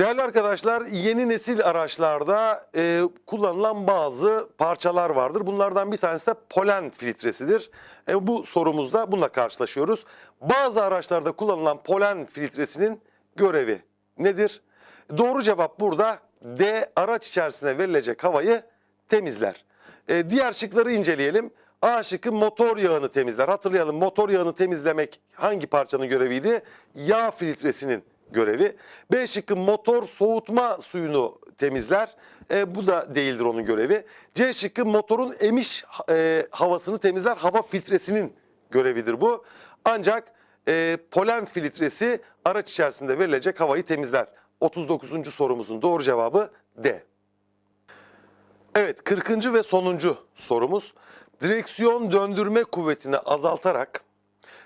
Değerli arkadaşlar, yeni nesil araçlarda e, kullanılan bazı parçalar vardır. Bunlardan bir tanesi de polen filtresidir. E, bu sorumuzda bununla karşılaşıyoruz. Bazı araçlarda kullanılan polen filtresinin görevi nedir? Doğru cevap burada D. Araç içerisine verilecek havayı temizler. E, diğer şıkları inceleyelim. A şıkkı motor yağını temizler. Hatırlayalım motor yağını temizlemek hangi parçanın göreviydi? Yağ filtresinin görevi. B şıkkı motor soğutma suyunu temizler. E, bu da değildir onun görevi. C şıkkı motorun emiş e, havasını temizler. Hava filtresinin görevidir bu. Ancak e, polen filtresi araç içerisinde verilecek havayı temizler. 39. sorumuzun doğru cevabı D. Evet 40. ve sonuncu sorumuz. Direksiyon döndürme kuvvetini azaltarak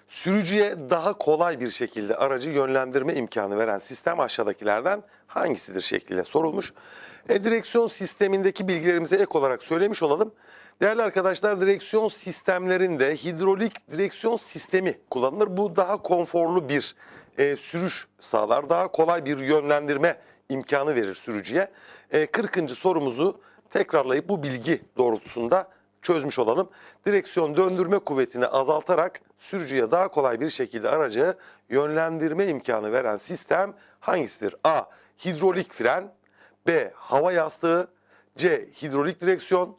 sürücüye daha kolay bir şekilde aracı yönlendirme imkanı veren sistem aşağıdakilerden hangisidir şekliyle sorulmuş. E, direksiyon sistemindeki bilgilerimize ek olarak söylemiş olalım. Değerli arkadaşlar direksiyon sistemlerinde hidrolik direksiyon sistemi kullanılır. Bu daha konforlu bir e, sürüş sağlar. Daha kolay bir yönlendirme imkanı verir sürücüye. E, 40. sorumuzu tekrarlayıp bu bilgi doğrultusunda çözmüş olalım. Direksiyon döndürme kuvvetini azaltarak sürücüye daha kolay bir şekilde aracı yönlendirme imkanı veren sistem hangisidir? A. Hidrolik fren B. Hava yastığı C. Hidrolik direksiyon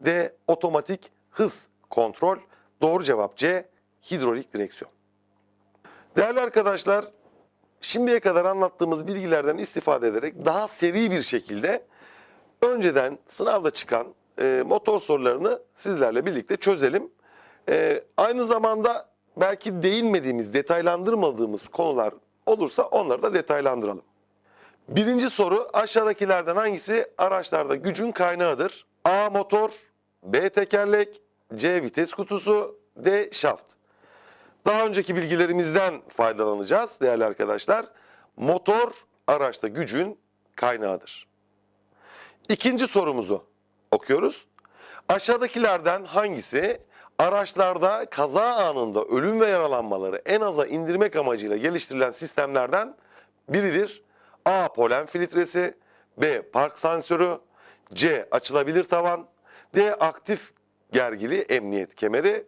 D. Otomatik hız kontrol Doğru cevap C. Hidrolik direksiyon. Değerli arkadaşlar, şimdiye kadar anlattığımız bilgilerden istifade ederek daha seri bir şekilde önceden sınavda çıkan e, motor sorularını sizlerle birlikte çözelim. E, aynı zamanda belki değinmediğimiz, detaylandırmadığımız konular olursa onları da detaylandıralım. Birinci soru aşağıdakilerden hangisi araçlarda gücün kaynağıdır? A. Motor B. Tekerlek C. Vites kutusu D. Şaft. Daha önceki bilgilerimizden faydalanacağız değerli arkadaşlar. Motor araçta gücün kaynağıdır. İkinci sorumuzu okuyoruz. Aşağıdakilerden hangisi araçlarda kaza anında ölüm ve yaralanmaları en aza indirmek amacıyla geliştirilen sistemlerden biridir? A. Polen filtresi B. Park sensörü C. Açılabilir tavan D. Aktif gergili emniyet kemeri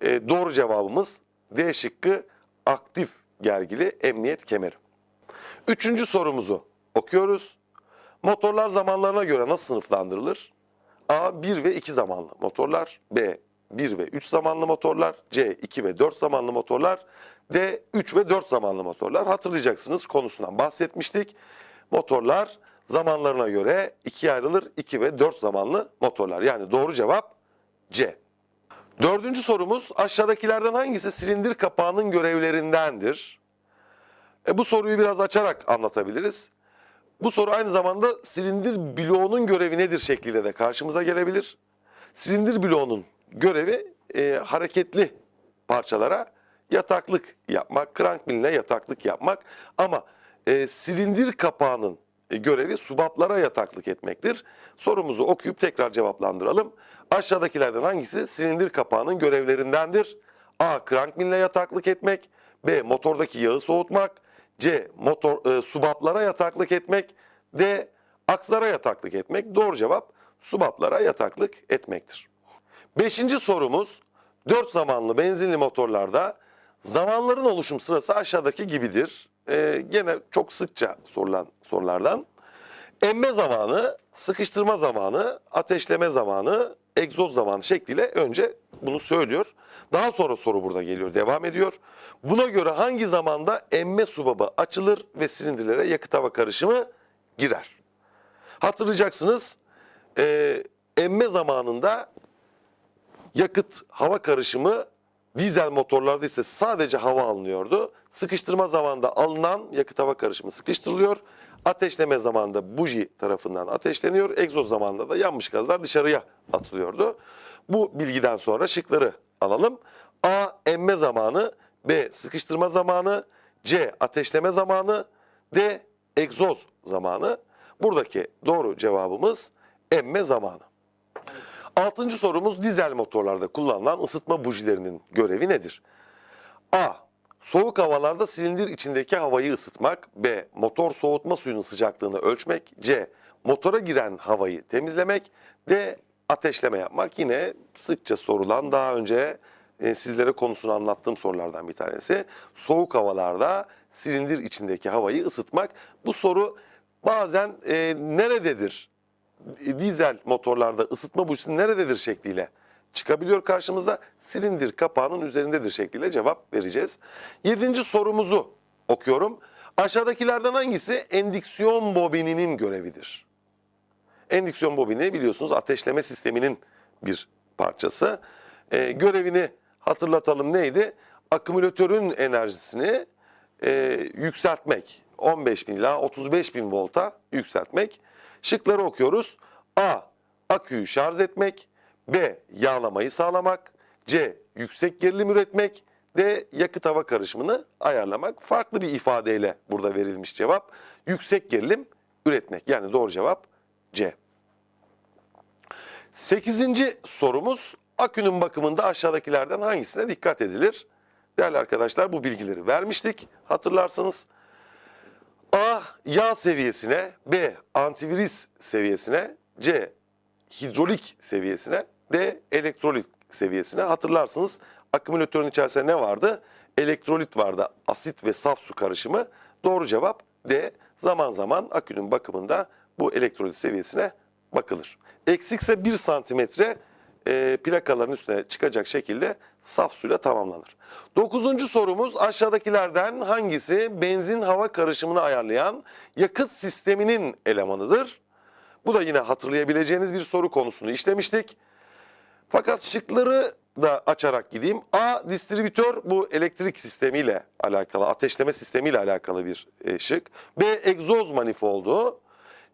E, Doğru cevabımız D şıkkı aktif gergili emniyet kemeri. Üçüncü sorumuzu okuyoruz. Motorlar zamanlarına göre nasıl sınıflandırılır? A 1 ve 2 zamanlı motorlar, B 1 ve 3 zamanlı motorlar, C 2 ve 4 zamanlı motorlar, D 3 ve 4 zamanlı motorlar. Hatırlayacaksınız konusundan bahsetmiştik. Motorlar zamanlarına göre ikiye ayrılır. 2 ve 4 zamanlı motorlar. Yani doğru cevap C. Dördüncü sorumuz aşağıdakilerden hangisi silindir kapağının görevlerindendir? E, bu soruyu biraz açarak anlatabiliriz. Bu soru aynı zamanda silindir bloğunun görevi nedir şekliyle de karşımıza gelebilir. Silindir bloğunun görevi e, hareketli parçalara yataklık yapmak, krank miline yataklık yapmak. Ama e, silindir kapağının e, görevi subaplara yataklık etmektir. Sorumuzu okuyup tekrar cevaplandıralım. Aşağıdakilerden hangisi silindir kapağının görevlerindendir? A. Krank miline yataklık etmek. B. Motordaki yağı soğutmak. C. Motor, e, subaplara yataklık etmek. D. Akslara yataklık etmek. Doğru cevap subaplara yataklık etmektir. Beşinci sorumuz dört zamanlı benzinli motorlarda zamanların oluşum sırası aşağıdaki gibidir. E, gene çok sıkça sorulan sorulardan. Emme zamanı, sıkıştırma zamanı, ateşleme zamanı, egzoz zamanı şekliyle önce bunu söylüyor. Daha sonra soru burada geliyor, devam ediyor. Buna göre hangi zamanda emme subabı açılır ve silindirlere yakıt hava karışımı girer? Hatırlayacaksınız e, emme zamanında yakıt hava karışımı dizel motorlarda ise sadece hava alınıyordu. Sıkıştırma zamanında alınan yakıt hava karışımı sıkıştırılıyor. Ateşleme zamanında buji tarafından ateşleniyor. Egzoz zamanında da yanmış gazlar dışarıya atılıyordu. Bu bilgiden sonra şıkları alalım. A. Emme zamanı. B. Sıkıştırma zamanı. C. Ateşleme zamanı. D. Egzoz zamanı. Buradaki doğru cevabımız emme zamanı. Altıncı sorumuz dizel motorlarda kullanılan ısıtma bujilerinin görevi nedir? A. Soğuk havalarda silindir içindeki havayı ısıtmak. B. Motor soğutma suyunun sıcaklığını ölçmek. C. Motora giren havayı temizlemek. D. Ateşleme yapmak. Yine sıkça sorulan daha önce e, sizlere konusunu anlattığım sorulardan bir tanesi. Soğuk havalarda silindir içindeki havayı ısıtmak. Bu soru bazen e, nerededir? Dizel motorlarda ısıtma bujisi nerededir şekliyle çıkabiliyor karşımıza. Silindir kapağının üzerindedir şekliyle cevap vereceğiz. Yedinci sorumuzu okuyorum. Aşağıdakilerden hangisi endüksiyon bobininin görevidir? Endüksiyon bobini biliyorsunuz ateşleme sisteminin bir parçası. Ee, görevini hatırlatalım neydi? Akümülatörün enerjisini e, yükseltmek. 15 bin ila 35 bin volta yükseltmek. Şıkları okuyoruz. A. Aküyü şarj etmek. B. Yağlamayı sağlamak. C. Yüksek gerilim üretmek. D. Yakıt hava karışımını ayarlamak. Farklı bir ifadeyle burada verilmiş cevap. Yüksek gerilim üretmek. Yani doğru cevap C. Sekizinci sorumuz akünün bakımında aşağıdakilerden hangisine dikkat edilir? Değerli arkadaşlar bu bilgileri vermiştik. Hatırlarsanız. Yağ seviyesine B. Antivirüs seviyesine C. Hidrolik seviyesine D. Elektrolit seviyesine. Hatırlarsınız akümülatörün içerisinde ne vardı? Elektrolit vardı. Asit ve saf su karışımı. Doğru cevap D. Zaman zaman akünün bakımında bu elektrolit seviyesine bakılır. Eksikse 1 santimetre e, plakaların üstüne çıkacak şekilde saf suyla tamamlanır. Dokuzuncu sorumuz aşağıdakilerden hangisi benzin hava karışımını ayarlayan yakıt sisteminin elemanıdır? Bu da yine hatırlayabileceğiniz bir soru konusunu işlemiştik. Fakat şıkları da açarak gideyim. A. Distribütör bu elektrik sistemiyle alakalı, ateşleme sistemiyle alakalı bir e, şık. B. Egzoz manifoldu.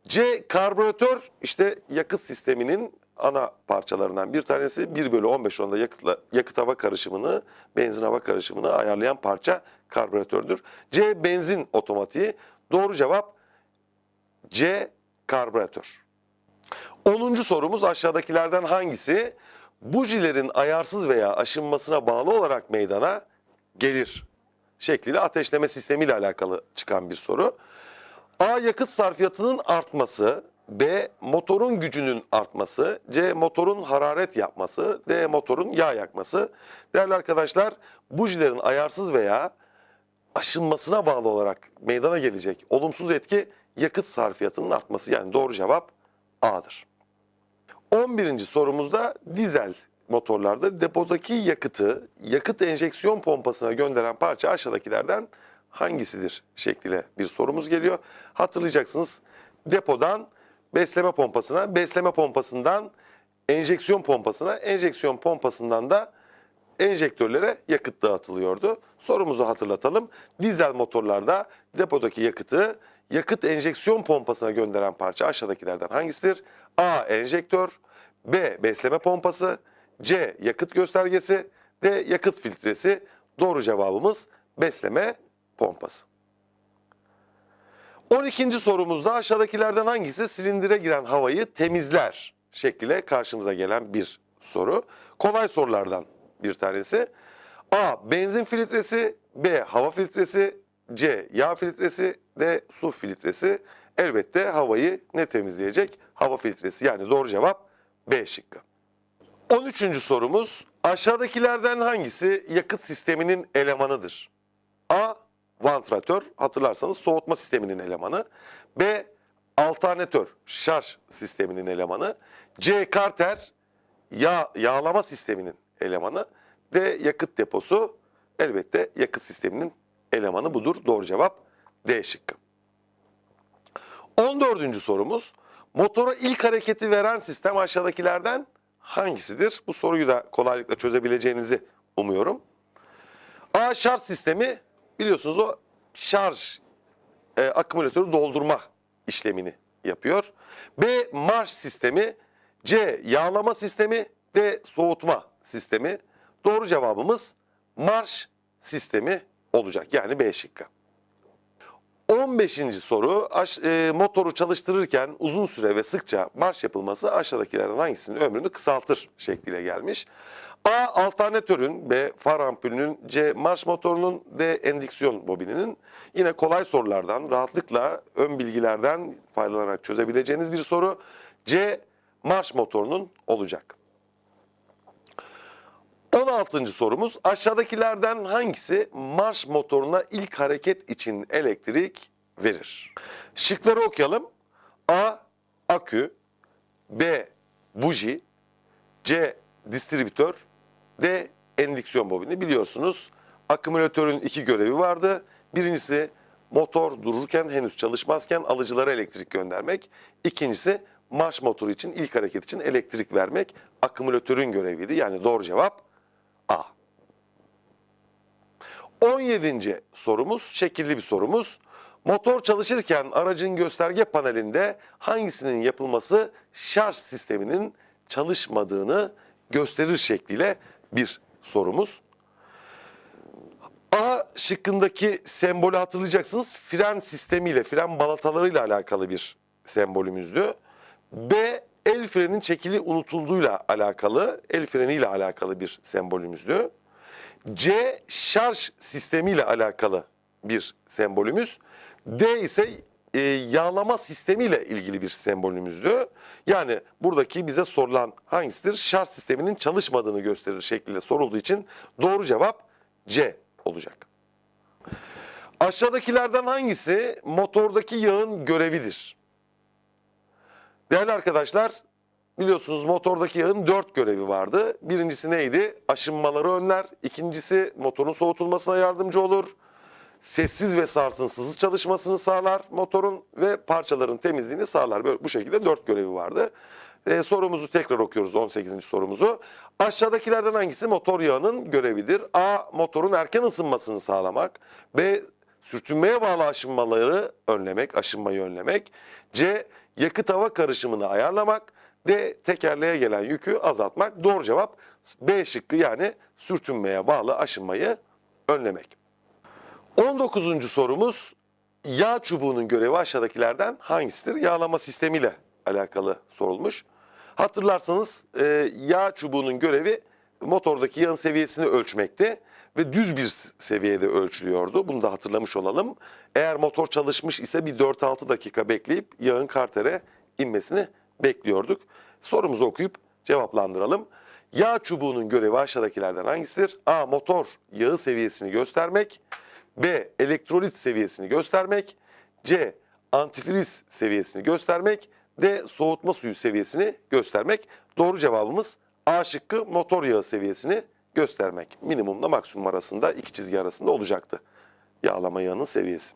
C. Karbüratör işte yakıt sisteminin ana parçalarından bir tanesi 1 bölü 15 onda yakıtla, yakıt hava karışımını, benzin hava karışımını ayarlayan parça karbüratördür. C. Benzin otomatiği. Doğru cevap C. Karbüratör. 10. sorumuz aşağıdakilerden hangisi bujilerin ayarsız veya aşınmasına bağlı olarak meydana gelir? Şekliyle ateşleme sistemiyle alakalı çıkan bir soru. A. Yakıt sarfiyatının artması. B. Motorun gücünün artması. C. Motorun hararet yapması. D. Motorun yağ yakması. Değerli arkadaşlar bujilerin ayarsız veya aşınmasına bağlı olarak meydana gelecek olumsuz etki yakıt sarfiyatının artması. Yani doğru cevap A'dır. 11. sorumuzda dizel motorlarda depodaki yakıtı yakıt enjeksiyon pompasına gönderen parça aşağıdakilerden hangisidir şekliyle bir sorumuz geliyor. Hatırlayacaksınız depodan besleme pompasına, besleme pompasından enjeksiyon pompasına, enjeksiyon pompasından da enjektörlere yakıt dağıtılıyordu. Sorumuzu hatırlatalım. Dizel motorlarda depodaki yakıtı yakıt enjeksiyon pompasına gönderen parça aşağıdakilerden hangisidir? A. Enjektör B. Besleme pompası C. Yakıt göstergesi D. Yakıt filtresi Doğru cevabımız besleme pompası. 12. sorumuzda aşağıdakilerden hangisi silindire giren havayı temizler şekliyle karşımıza gelen bir soru. Kolay sorulardan bir tanesi. A. Benzin filtresi B. Hava filtresi C. Yağ filtresi D. Su filtresi. Elbette havayı ne temizleyecek? Hava filtresi. Yani doğru cevap B şıkkı. 13. sorumuz aşağıdakilerden hangisi yakıt sisteminin elemanıdır? A. Vantilatör hatırlarsanız soğutma sisteminin elemanı. B. Alternatör şarj sisteminin elemanı. C. Karter yağ, yağlama sisteminin elemanı. D. Yakıt deposu elbette yakıt sisteminin elemanı budur. Doğru cevap D şıkkı. 14. sorumuz motora ilk hareketi veren sistem aşağıdakilerden hangisidir? Bu soruyu da kolaylıkla çözebileceğinizi umuyorum. A. Şarj sistemi biliyorsunuz o şarj e, akümülatörü doldurma işlemini yapıyor. B. Marş sistemi C. Yağlama sistemi D. Soğutma sistemi. Doğru cevabımız marş sistemi olacak. Yani B şıkkı. 15. soru e, motoru çalıştırırken uzun süre ve sıkça marş yapılması aşağıdakilerden hangisinin ömrünü kısaltır şekliyle gelmiş. A. Alternatörün, B. Far ampulünün, C. Marş motorunun, D. Endüksiyon bobininin. Yine kolay sorulardan, rahatlıkla ön bilgilerden faydalanarak çözebileceğiniz bir soru. C. Marş motorunun olacak. 16. sorumuz aşağıdakilerden hangisi marş motoruna ilk hareket için elektrik verir? Şıkları okuyalım. A. Akü B. Buji C. Distribütör D. Endüksiyon bobini. Biliyorsunuz akümülatörün iki görevi vardı. Birincisi motor dururken henüz çalışmazken alıcılara elektrik göndermek. İkincisi marş motoru için ilk hareket için elektrik vermek akümülatörün göreviydi. Yani doğru cevap A. 17. sorumuz şekilli bir sorumuz. Motor çalışırken aracın gösterge panelinde hangisinin yapılması şarj sisteminin çalışmadığını gösterir şekliyle bir sorumuz. A şıkkındaki sembolü hatırlayacaksınız. Fren sistemiyle, fren balatalarıyla alakalı bir sembolümüzdü. B el frenin çekili unutulduğuyla alakalı, el freniyle alakalı bir sembolümüzdü. C şarj sistemiyle alakalı bir sembolümüz. D ise e, yağlama sistemiyle ilgili bir sembolümüzdü. Yani buradaki bize sorulan hangisidir? Şarj sisteminin çalışmadığını gösterir şekliyle sorulduğu için doğru cevap C olacak. Aşağıdakilerden hangisi motordaki yağın görevidir? Değerli arkadaşlar, biliyorsunuz motordaki yağın dört görevi vardı. Birincisi neydi? Aşınmaları önler. İkincisi motorun soğutulmasına yardımcı olur. Sessiz ve sarsıntısız çalışmasını sağlar motorun ve parçaların temizliğini sağlar. Böyle, bu şekilde dört görevi vardı. Ee, sorumuzu tekrar okuyoruz 18. sorumuzu. Aşağıdakilerden hangisi motor yağının görevidir? A. Motorun erken ısınmasını sağlamak. B. Sürtünmeye bağlı aşınmaları önlemek, aşınmayı önlemek. C. Yakıt hava karışımını ayarlamak. D. Tekerleğe gelen yükü azaltmak. Doğru cevap B şıkkı yani sürtünmeye bağlı aşınmayı önlemek. 19. sorumuz yağ çubuğunun görevi aşağıdakilerden hangisidir? Yağlama sistemiyle alakalı sorulmuş. Hatırlarsanız e, yağ çubuğunun görevi motordaki yağın seviyesini ölçmekti ve düz bir seviyede ölçülüyordu. Bunu da hatırlamış olalım. Eğer motor çalışmış ise bir 4-6 dakika bekleyip yağın kartere inmesini bekliyorduk. Sorumuzu okuyup cevaplandıralım. Yağ çubuğunun görevi aşağıdakilerden hangisidir? A. Motor yağı seviyesini göstermek. B. Elektrolit seviyesini göstermek. C. Antifriz seviyesini göstermek. D. Soğutma suyu seviyesini göstermek. Doğru cevabımız A şıkkı motor yağı seviyesini göstermek. Minimumla maksimum arasında iki çizgi arasında olacaktı. Yağlama yağının seviyesi.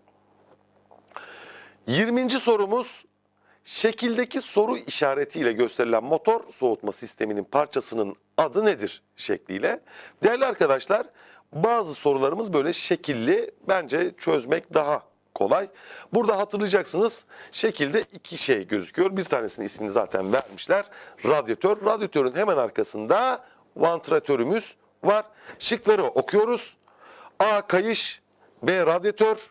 20. sorumuz şekildeki soru işaretiyle gösterilen motor soğutma sisteminin parçasının adı nedir şekliyle. Değerli arkadaşlar bazı sorularımız böyle şekilli bence çözmek daha kolay. Burada hatırlayacaksınız şekilde iki şey gözüküyor. Bir tanesinin ismini zaten vermişler. Radyatör. Radyatörün hemen arkasında vantilatörümüz var. Şıkları okuyoruz. A. Kayış B. Radyatör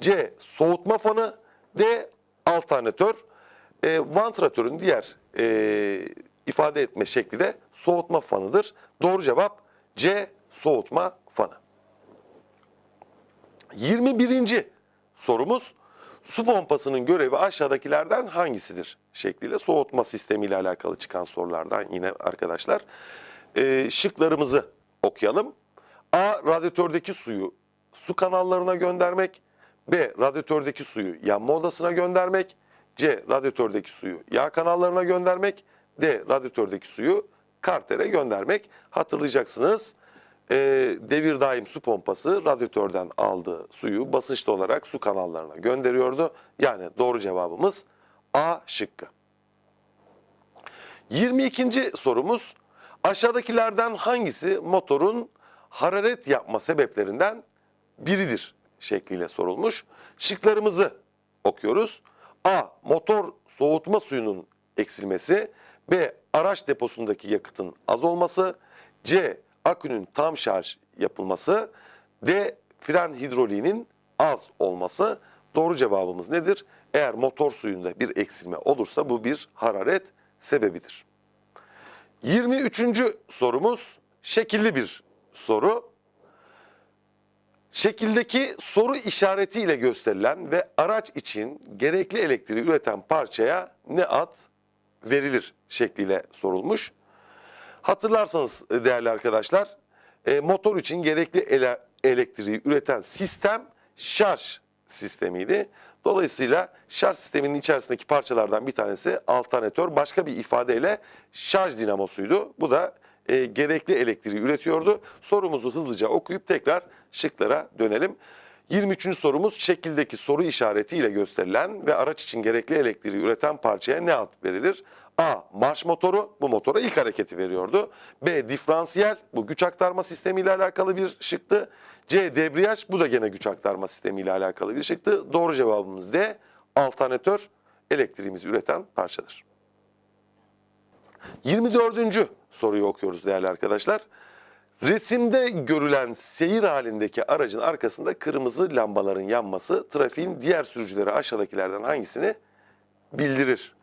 C. Soğutma fanı D. Alternatör. E, vantilatörün diğer e, ifade etme şekli de soğutma fanıdır. Doğru cevap C. Soğutma. 21. sorumuz su pompasının görevi aşağıdakilerden hangisidir şekliyle soğutma sistemiyle alakalı çıkan sorulardan yine arkadaşlar. E, şıklarımızı okuyalım. A. Radyatördeki suyu su kanallarına göndermek. B. Radyatördeki suyu yanma odasına göndermek. C. Radyatördeki suyu yağ kanallarına göndermek. D. Radyatördeki suyu kartere göndermek. Hatırlayacaksınız e, devir daim su pompası radyatörden aldığı suyu basınçlı olarak su kanallarına gönderiyordu. Yani doğru cevabımız A şıkkı. 22. sorumuz aşağıdakilerden hangisi motorun hararet yapma sebeplerinden biridir şekliyle sorulmuş. Şıklarımızı okuyoruz. A. Motor soğutma suyunun eksilmesi. B. Araç deposundaki yakıtın az olması. C. Akünün tam şarj yapılması. D. Fren hidroliğinin az olması. Doğru cevabımız nedir? Eğer motor suyunda bir eksilme olursa bu bir hararet sebebidir. 23. sorumuz şekilli bir soru. Şekildeki soru işaretiyle gösterilen ve araç için gerekli elektriği üreten parçaya ne ad verilir şekliyle sorulmuş. Hatırlarsanız e, değerli arkadaşlar, e, motor için gerekli ele- elektriği üreten sistem şarj sistemiydi. Dolayısıyla şarj sisteminin içerisindeki parçalardan bir tanesi alternatör, başka bir ifadeyle şarj dinamosuydu. Bu da e, gerekli elektriği üretiyordu. Sorumuzu hızlıca okuyup tekrar şıklara dönelim. 23. sorumuz şekildeki soru işaretiyle gösterilen ve araç için gerekli elektriği üreten parçaya ne ad verilir? A. Marş motoru bu motora ilk hareketi veriyordu. B. Diferansiyel bu güç aktarma sistemiyle alakalı bir şıktı. C. Debriyaj bu da gene güç aktarma sistemiyle alakalı bir şıktı. Doğru cevabımız D. Alternatör elektriğimizi üreten parçadır. 24. soruyu okuyoruz değerli arkadaşlar. Resimde görülen seyir halindeki aracın arkasında kırmızı lambaların yanması trafiğin diğer sürücüleri aşağıdakilerden hangisini bildirir?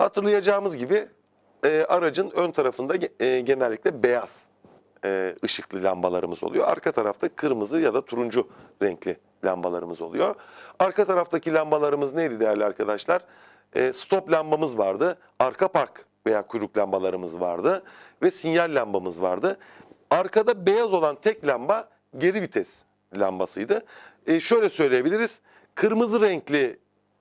Hatırlayacağımız gibi e, aracın ön tarafında e, genellikle beyaz e, ışıklı lambalarımız oluyor. Arka tarafta kırmızı ya da turuncu renkli lambalarımız oluyor. Arka taraftaki lambalarımız neydi değerli arkadaşlar? E, stop lambamız vardı, arka park veya kuyruk lambalarımız vardı ve sinyal lambamız vardı. Arkada beyaz olan tek lamba geri vites lambasıydı. E, şöyle söyleyebiliriz, kırmızı renkli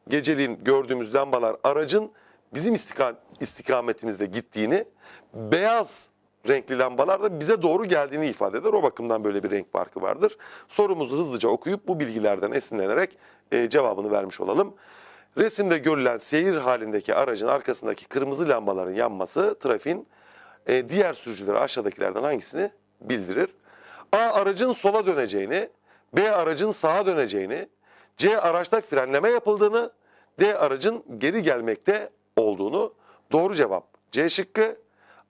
geceliğin gördüğümüz lambalar aracın bizim istika- istikametimizde gittiğini, beyaz renkli lambalar da bize doğru geldiğini ifade eder. O bakımdan böyle bir renk farkı vardır. Sorumuzu hızlıca okuyup bu bilgilerden esinlenerek e, cevabını vermiş olalım. Resimde görülen seyir halindeki aracın arkasındaki kırmızı lambaların yanması trafiğin e, diğer sürücülere aşağıdakilerden hangisini bildirir? A. Aracın sola döneceğini, B. Aracın sağa döneceğini, C. Araçta frenleme yapıldığını, D. Aracın geri gelmekte olduğunu. Doğru cevap C şıkkı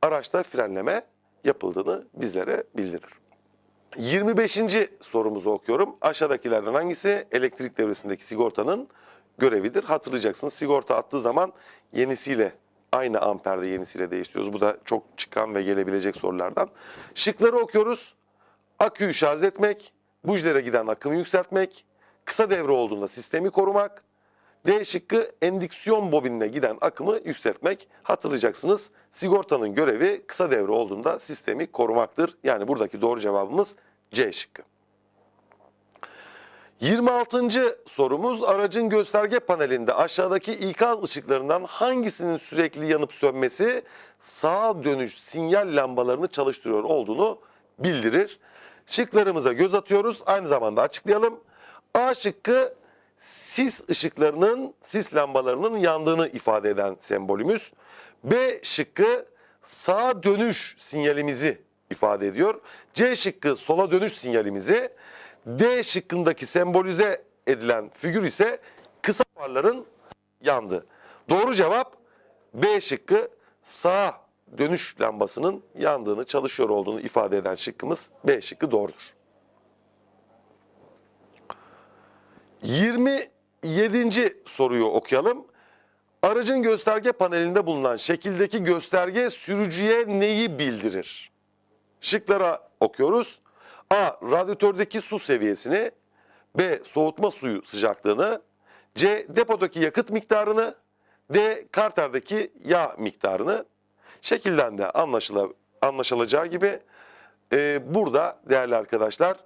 araçta frenleme yapıldığını bizlere bildirir. 25. sorumuzu okuyorum. Aşağıdakilerden hangisi elektrik devresindeki sigortanın görevidir? Hatırlayacaksınız sigorta attığı zaman yenisiyle aynı amperde yenisiyle değiştiriyoruz. Bu da çok çıkan ve gelebilecek sorulardan. Şıkları okuyoruz. Aküyü şarj etmek, bujilere giden akımı yükseltmek, kısa devre olduğunda sistemi korumak, D şıkkı endüksiyon bobinine giden akımı yükseltmek. Hatırlayacaksınız sigortanın görevi kısa devre olduğunda sistemi korumaktır. Yani buradaki doğru cevabımız C şıkkı. 26. sorumuz aracın gösterge panelinde aşağıdaki ikaz ışıklarından hangisinin sürekli yanıp sönmesi sağa dönüş sinyal lambalarını çalıştırıyor olduğunu bildirir. Şıklarımıza göz atıyoruz. Aynı zamanda açıklayalım. A şıkkı sis ışıklarının, sis lambalarının yandığını ifade eden sembolümüz. B şıkkı sağa dönüş sinyalimizi ifade ediyor. C şıkkı sola dönüş sinyalimizi. D şıkkındaki sembolize edilen figür ise kısa farların yandı. Doğru cevap B şıkkı sağa dönüş lambasının yandığını, çalışıyor olduğunu ifade eden şıkkımız B şıkkı doğrudur. 27. soruyu okuyalım. Aracın gösterge panelinde bulunan şekildeki gösterge sürücüye neyi bildirir? Şıklara okuyoruz. A. Radyatördeki su seviyesini. B. Soğutma suyu sıcaklığını. C. Depodaki yakıt miktarını. D. Karterdeki yağ miktarını. Şekilden de anlaşıla, anlaşılacağı gibi e, burada değerli arkadaşlar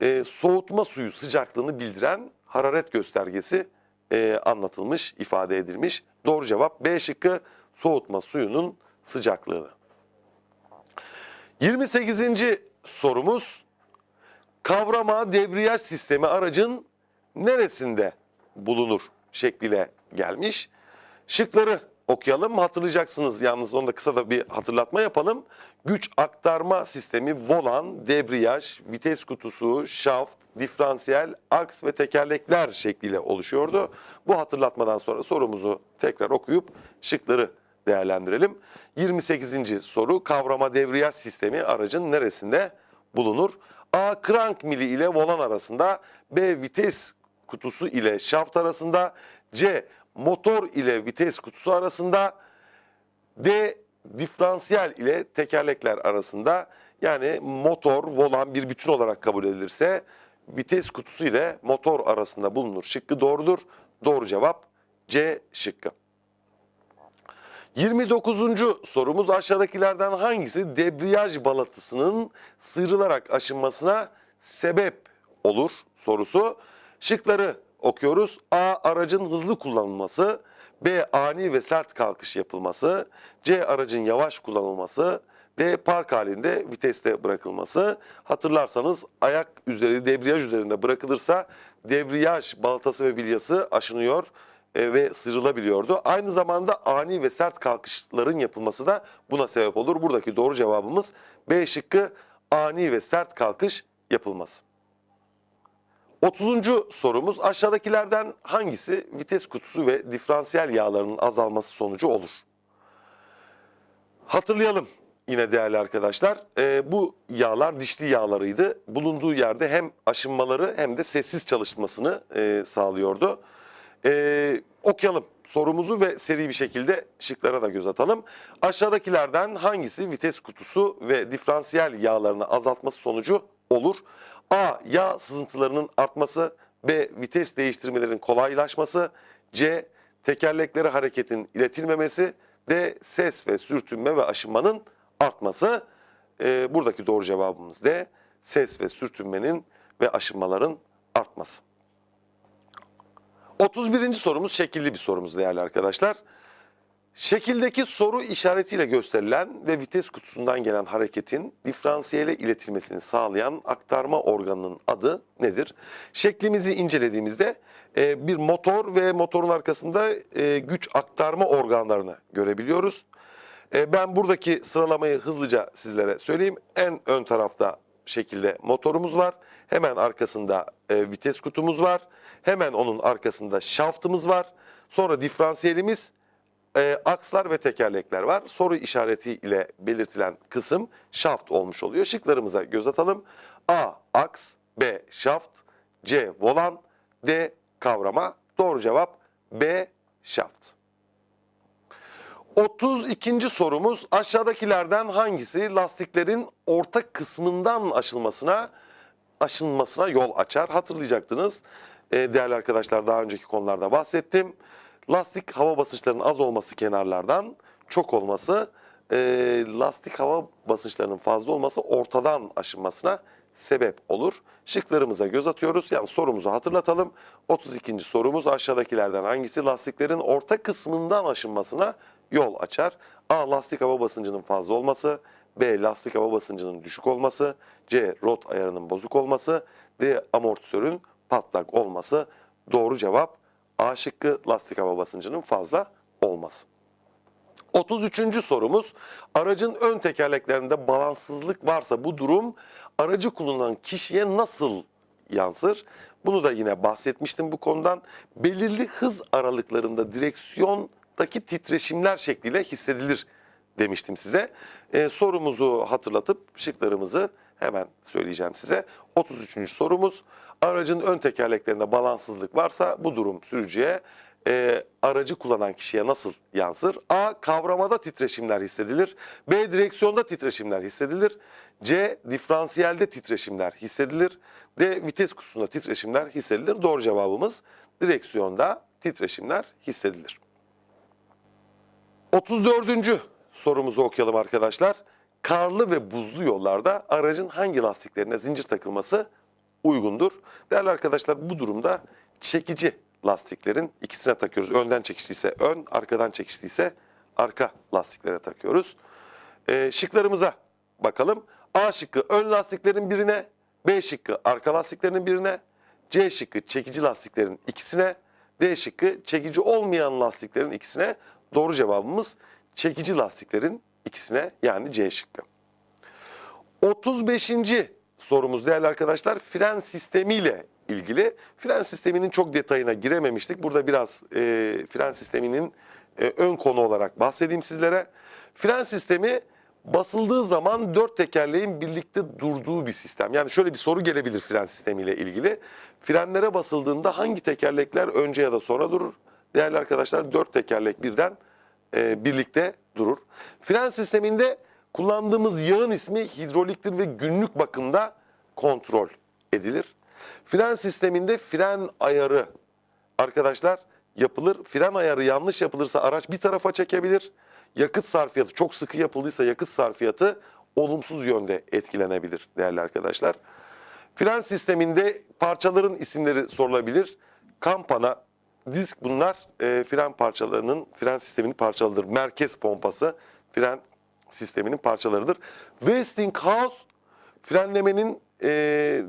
e, soğutma suyu sıcaklığını bildiren hararet göstergesi e, anlatılmış, ifade edilmiş. Doğru cevap B şıkkı soğutma suyunun sıcaklığını. 28. sorumuz kavrama debriyaj sistemi aracın neresinde bulunur şekliyle gelmiş. Şıkları okuyalım. Hatırlayacaksınız yalnız onda kısa da bir hatırlatma yapalım. Güç aktarma sistemi volan, debriyaj, vites kutusu, şaft, diferansiyel, aks ve tekerlekler şekliyle oluşuyordu. Bu hatırlatmadan sonra sorumuzu tekrar okuyup şıkları değerlendirelim. 28. soru kavrama debriyaj sistemi aracın neresinde bulunur? A. Krank mili ile volan arasında. B. Vites kutusu ile şaft arasında. C. Motor ile vites kutusu arasında. D. Diferansiyel ile tekerlekler arasında. Yani motor, volan bir bütün olarak kabul edilirse vites kutusu ile motor arasında bulunur. Şıkkı doğrudur. Doğru cevap C şıkkı. 29. sorumuz aşağıdakilerden hangisi debriyaj balatısının sıyrılarak aşınmasına sebep olur sorusu. Şıkları okuyoruz. A. Aracın hızlı kullanılması. B. Ani ve sert kalkış yapılması. C. Aracın yavaş kullanılması. D. Park halinde viteste bırakılması. Hatırlarsanız ayak üzeri debriyaj üzerinde bırakılırsa debriyaj balatası ve bilyası aşınıyor e, ve sıyrılabiliyordu. Aynı zamanda ani ve sert kalkışların yapılması da buna sebep olur. Buradaki doğru cevabımız B şıkkı ani ve sert kalkış yapılması. 30. sorumuz aşağıdakilerden hangisi vites kutusu ve diferansiyel yağlarının azalması sonucu olur? Hatırlayalım yine değerli arkadaşlar. Ee, bu yağlar dişli yağlarıydı. Bulunduğu yerde hem aşınmaları hem de sessiz çalışmasını e, sağlıyordu. Ee, okuyalım sorumuzu ve seri bir şekilde şıklara da göz atalım. Aşağıdakilerden hangisi vites kutusu ve diferansiyel yağlarını azaltması sonucu olur? A. Yağ sızıntılarının artması. B. Vites değiştirmelerin kolaylaşması. C. Tekerleklere hareketin iletilmemesi. D. Ses ve sürtünme ve aşınmanın artması. Ee, buradaki doğru cevabımız D. Ses ve sürtünmenin ve aşınmaların artması. 31. sorumuz şekilli bir sorumuz değerli arkadaşlar. Şekildeki soru işaretiyle gösterilen ve vites kutusundan gelen hareketin diferansiyele iletilmesini sağlayan aktarma organının adı nedir? Şeklimizi incelediğimizde e, bir motor ve motorun arkasında e, güç aktarma organlarını görebiliyoruz. E, ben buradaki sıralamayı hızlıca sizlere söyleyeyim. En ön tarafta şekilde motorumuz var. Hemen arkasında vites kutumuz var. Hemen onun arkasında şaftımız var. Sonra diferansiyelimiz, e, akslar ve tekerlekler var. Soru işareti ile belirtilen kısım şaft olmuş oluyor. Şıklarımıza göz atalım. A. Aks B. Şaft C. Volan D. Kavrama Doğru cevap B. Şaft. 32. sorumuz aşağıdakilerden hangisi lastiklerin orta kısmından aşılmasına aşınmasına yol açar? Hatırlayacaktınız. E, değerli arkadaşlar daha önceki konularda bahsettim. Lastik hava basınçlarının az olması kenarlardan, çok olması, e, lastik hava basınçlarının fazla olması ortadan aşınmasına sebep olur. Şıklarımıza göz atıyoruz. Yani sorumuzu hatırlatalım. 32. sorumuz aşağıdakilerden hangisi lastiklerin orta kısmından aşınmasına yol açar? A. Lastik hava basıncının fazla olması. B. Lastik hava basıncının düşük olması. C. Rot ayarının bozuk olması. D. Amortisörün patlak olması. Doğru cevap A şıkkı lastik hava basıncının fazla olması. 33. sorumuz aracın ön tekerleklerinde balansızlık varsa bu durum aracı kullanan kişiye nasıl yansır? Bunu da yine bahsetmiştim bu konudan. Belirli hız aralıklarında direksiyondaki titreşimler şekliyle hissedilir demiştim size. Ee, sorumuzu hatırlatıp şıklarımızı hemen söyleyeceğim size. 33. sorumuz aracın ön tekerleklerinde balansızlık varsa bu durum sürücüye e, aracı kullanan kişiye nasıl yansır? A. Kavramada titreşimler hissedilir. B. Direksiyonda titreşimler hissedilir. C. Diferansiyelde titreşimler hissedilir. D. Vites kutusunda titreşimler hissedilir. Doğru cevabımız direksiyonda titreşimler hissedilir. 34. sorumuzu okuyalım arkadaşlar. Karlı ve buzlu yollarda aracın hangi lastiklerine zincir takılması uygundur? Değerli arkadaşlar bu durumda çekici lastiklerin ikisine takıyoruz. Önden çekişliyse ön, arkadan çekişliyse arka lastiklere takıyoruz. Ee, şıklarımıza bakalım. A şıkkı ön lastiklerin birine, B şıkkı arka lastiklerin birine, C şıkkı çekici lastiklerin ikisine, D şıkkı çekici olmayan lastiklerin ikisine. Doğru cevabımız çekici lastiklerin ikisine yani C şıkkı. 35. sorumuz değerli arkadaşlar fren sistemiyle ilgili. Fren sisteminin çok detayına girememiştik. Burada biraz e, fren sisteminin e, ön konu olarak bahsedeyim sizlere. Fren sistemi basıldığı zaman dört tekerleğin birlikte durduğu bir sistem. Yani şöyle bir soru gelebilir fren sistemiyle ilgili. Frenlere basıldığında hangi tekerlekler önce ya da sonra durur? Değerli arkadaşlar dört tekerlek birden e, birlikte durur. Fren sisteminde Kullandığımız yağın ismi hidroliktir ve günlük bakımda kontrol edilir. Fren sisteminde fren ayarı arkadaşlar yapılır. Fren ayarı yanlış yapılırsa araç bir tarafa çekebilir. Yakıt sarfiyatı çok sıkı yapıldıysa yakıt sarfiyatı olumsuz yönde etkilenebilir değerli arkadaşlar. Fren sisteminde parçaların isimleri sorulabilir. Kampana, disk bunlar e, fren parçalarının, fren sisteminin parçalarıdır. Merkez pompası fren sisteminin parçalarıdır. Westinghouse frenlemenin e,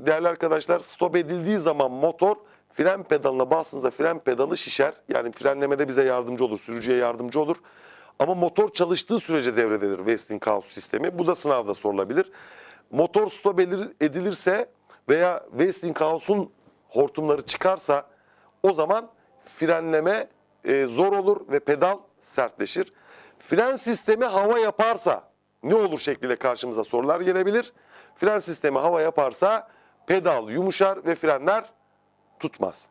değerli arkadaşlar stop edildiği zaman motor fren pedalına bastığınızda fren pedalı şişer. Yani frenlemede bize yardımcı olur, sürücüye yardımcı olur. Ama motor çalıştığı sürece devrededir Westinghouse sistemi. Bu da sınavda sorulabilir. Motor stop edilir- edilirse veya Westinghouse'un hortumları çıkarsa o zaman frenleme e, zor olur ve pedal sertleşir. Fren sistemi hava yaparsa ne olur şekliyle karşımıza sorular gelebilir. Fren sistemi hava yaparsa pedal yumuşar ve frenler tutmaz.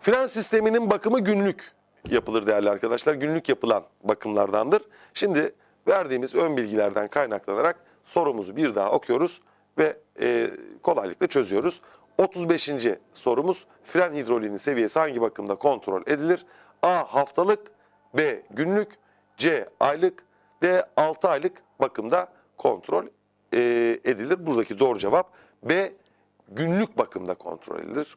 Fren sisteminin bakımı günlük yapılır değerli arkadaşlar. Günlük yapılan bakımlardandır. Şimdi verdiğimiz ön bilgilerden kaynaklanarak sorumuzu bir daha okuyoruz ve e, kolaylıkla çözüyoruz. 35. sorumuz fren hidroliğinin seviyesi hangi bakımda kontrol edilir? A. Haftalık B. Günlük C. Aylık D. 6 aylık bakımda kontrol e, edilir. Buradaki doğru cevap B. Günlük bakımda kontrol edilir.